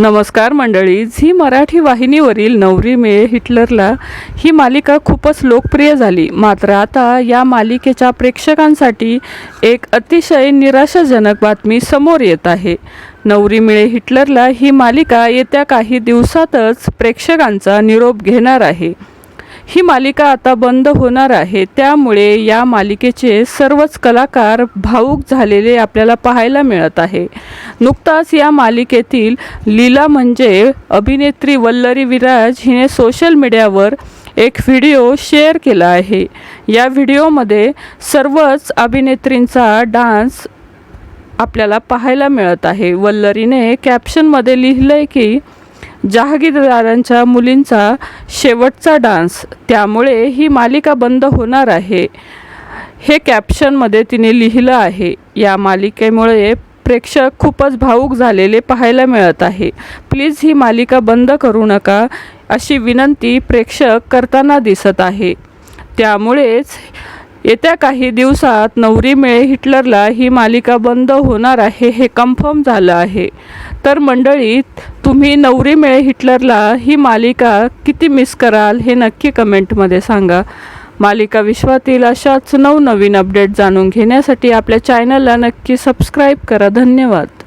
नमस्कार मंडळी झी मराठी वाहिनीवरील नवरी मिळे हिटलरला ही मालिका खूपच लोकप्रिय झाली. मात्र आता या मालिकेच्या प्रेक्षकांसाठी एक अतिशय निराशाजनक बातमी समोर येत आहे. नवरी मिळे हिटलरला ही मालिका येत्या काही दिवसातच प्रेक्षकांचा निरोप घेणार आहे. ही मालिका आता बंद होणार आहे. त्यामुळे या मालिकेचे सर्वच कलाकार भावूक झालेले आपल्याला पाहायला मिळत आहे. नुकताच या मालिकेतील लीला म्हणजे अभिनेत्री वल्लरी विराज हिने सोशल मीडियावर एक व्हिडिओ शेअर केला आहे. या व्हिडिओमध्ये सर्वच अभिनेत्रींचा डान्स आपल्याला पाहायला मिळत आहे. वल्लरीने कॅप्शनमध्ये लिहिलं आहे की जहागीरदारांच्या मुलींचा शेवटचा डान्स. त्यामुळे ही मालिका बंद होणार आहे. हे कॅप्शनमध्ये तिने लिहिलं आहे. या मालिकेमुळे प्रेक्षक खूपच भावूक झालेले पाहायला मिळत आहे. प्लीज ही मालिका बंद करू नका अशी विनंती प्रेक्षक करताना दिसत आहे. त्यामुळेच येत्या काही दिवसात नवरी मिळे हिटलरला ही मालिका बंद होणार आहे हे कन्फर्म झालं आहे. तर मंडळीत तुम्ही नवरी मिळे हिटलरला ही मालिका किती मिस कराल हे नक्की कमेंटमध्ये सांगा. मालिका विश्वातील अशाच नवनवीन अपडेट जाणून घेण्यासाठी आपल्या चॅनलला नक्की सबस्क्राईब करा. धन्यवाद.